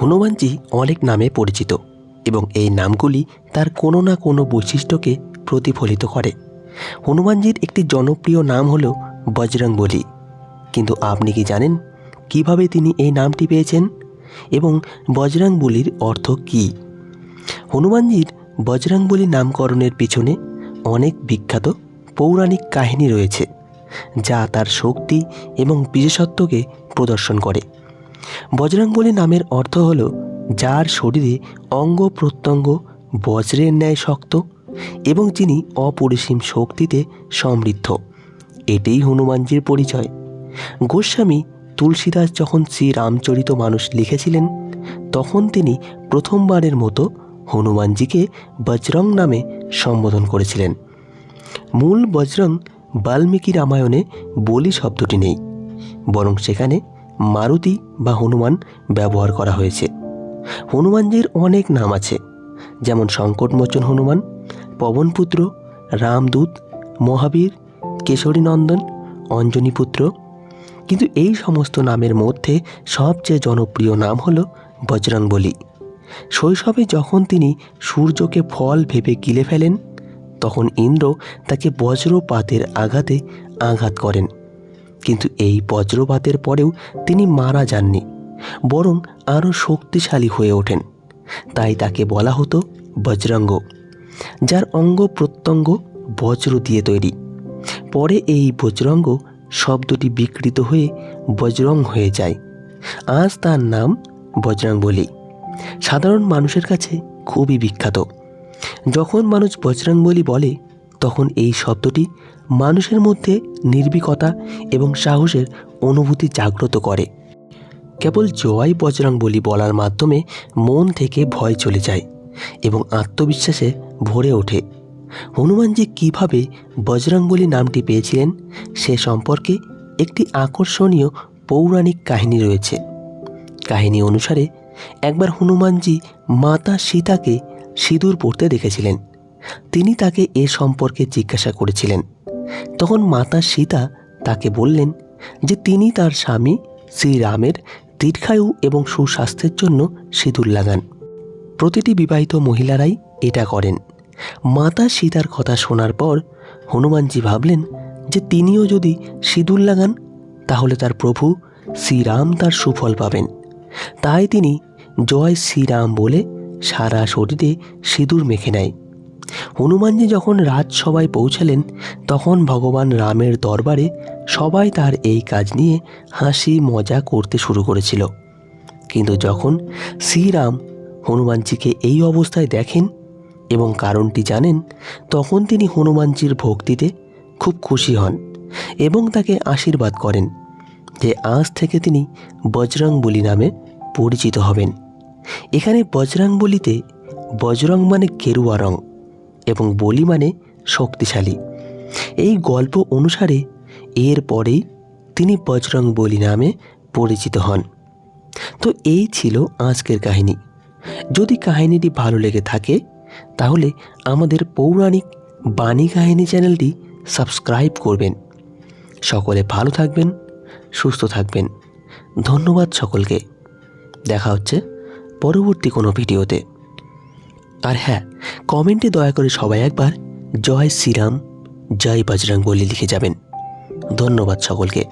হনুমানজি অনেক নামে পরিচিত এবং এই নামগুলি তার কোনো না কোনো বৈশিষ্ট্যকে প্রতিফলিত করে। হনুমানজির একটি জনপ্রিয় নাম হল বজরংবলী। কিন্তু আপনি কি জানেন কীভাবে তিনি এই নামটি পেয়েছেন এবং বজরংবলীর অর্থ কী? হনুমানজির বজরংবলী নামকরণের পিছনে অনেক বিখ্যাত পৌরাণিক কাহিনী রয়েছে, যা তার শক্তি এবং বিশেষত্বকে প্রদর্শন করে। বজরংবলী নামের অর্থ হল, যার শরীরে অঙ্গ প্রত্যঙ্গ বজ্রের ন্যায় শক্ত এবং যিনি অপরিসীম শক্তিতে সমৃদ্ধ। এটাই হনুমানজির পরিচয়। গোস্বামী তুলসীদাস যখন শ্রী রামচরিত মানুষ লিখেছিলেন, তখন তিনি প্রথমবারের মতো হনুমানজিকে বজরং নামে সম্বোধন করেছিলেন। মূল বজরং বাল্মীকি রামায়ণে বলি শব্দটি নেই, বরং সেখানে মারুতি বা হনুমান ব্যবহার করা হয়েছে। হনুমানজির অনেক নাম আছে, যেমন সংকটমোচন হনুমান, পবনপুত্র, রামদূত, মহাবীর, কেশরীনন্দন, অঞ্জনীপুত্র। কিন্তু এই সমস্ত নামের মধ্যে সবচেয়ে জনপ্রিয় নাম হল বজরংবলী। শৈশবে যখন তিনি সূর্যকে ফল ভেবে গিলে ফেলেন, তখন ইন্দ্র তাকে বজ্রপাতের আঘাতে আঘাত করেন। কিন্তু এই বজ্রপাতের পরেও তিনি মারা যাননি, বরং আরও শক্তিশালী হয়ে ওঠেন। তাই তাকে বলা হতো বজরঙ্গ, যার অঙ্গ প্রত্যঙ্গ বজ্র দিয়ে তৈরি। পরে এই বজরঙ্গ শব্দটি বিকৃত হয়ে বজরং হয়ে যায়। আজ তার নাম বজরংবলী। সাধারণ মানুষের কাছে খুবই বিখ্যাত। যখন মানুষ বজরংবলী বলে তখন এই শব্দটি মানুষের মধ্যে নির্ভীকতা এবং সাহসের অনুভূতি জাগ্রত করে। কেবল জয় বজরংবলী বলার মাধ্যমে মন থেকে ভয় চলে যায় এবং আত্মবিশ্বাসে ভরে ওঠে। হনুমানজি কীভাবে বজরংবলী নামটি পেয়েছিলেন সে সম্পর্কে একটি আকর্ষণীয় পৌরাণিক কাহিনী রয়েছে। কাহিনী অনুসারে একবার হনুমানজি মাতা সীতাকে সিঁদুর পড়তে দেখেছিলেন। তিনি তাকে এ সম্পর্কে জিজ্ঞাসা করেছিলেন। তখন মাতা সীতা তাকে বললেন যে তিনি তার স্বামী শ্রীরামের দীর্ঘায়ু এবং সুস্বাস্থ্যের জন্য সিঁদুর লাগান। প্রতিটি বিবাহিত মহিলারাই এটা করেন। মাতা সীতার কথা শোনার পর হনুমানজি ভাবলেন যে তিনিও যদি সিঁদুর লাগান, তাহলে তার প্রভু শ্রীরাম তার সুফল পাবেন। তাই তিনি জয় শ্রীরাম বলে সারা শরীরে সিঁদুর মেখে নেয়। হনুমানজি যখন রাজসভায় পৌঁছালেন, তখন ভগবান রামের দরবারে সবাই তার এই কাজ নিয়ে হাসি মজা করতে শুরু করেছিল। কিন্তু যখন শ্রীরাম হনুমানজিকে এই অবস্থায় দেখেন এবং কারণটি জানেন, তখন তিনি হনুমানজির ভক্তিতে খুব খুশি হন এবং তাকে আশীর্বাদ করেন যে আজ থেকে তিনি বজরংবলী নামে পরিচিত হবেন। এখানে বজরংবলীতে বজরং মানে গেরুয়া রং। এবং বলি মানে শক্তিশালী। এই গল্প অনুসারে এর পরেই তিনি বজরং বলি নামে পরিচিত হন। তো এই ছিল আজকের কাহিনী। যদি কাহিনীটি ভালো লেগে থাকে, তাহলে আমাদের পৌরাণিক বাণী কাহিনী চ্যানেলটি সাবস্ক্রাইব করবেন। সকলে ভালো থাকবেন, সুস্থ থাকবেন। ধন্যবাদ সকলকে। দেখা হচ্ছে পরবর্তী কোনো ভিডিওতে। আর হ্যাঁ কমেন্টে দয়া করে সবাই একবার জয় শ্রীরাম জয় বজরং বলে লিখে যাবেন। ধন্যবাদ সকলকে।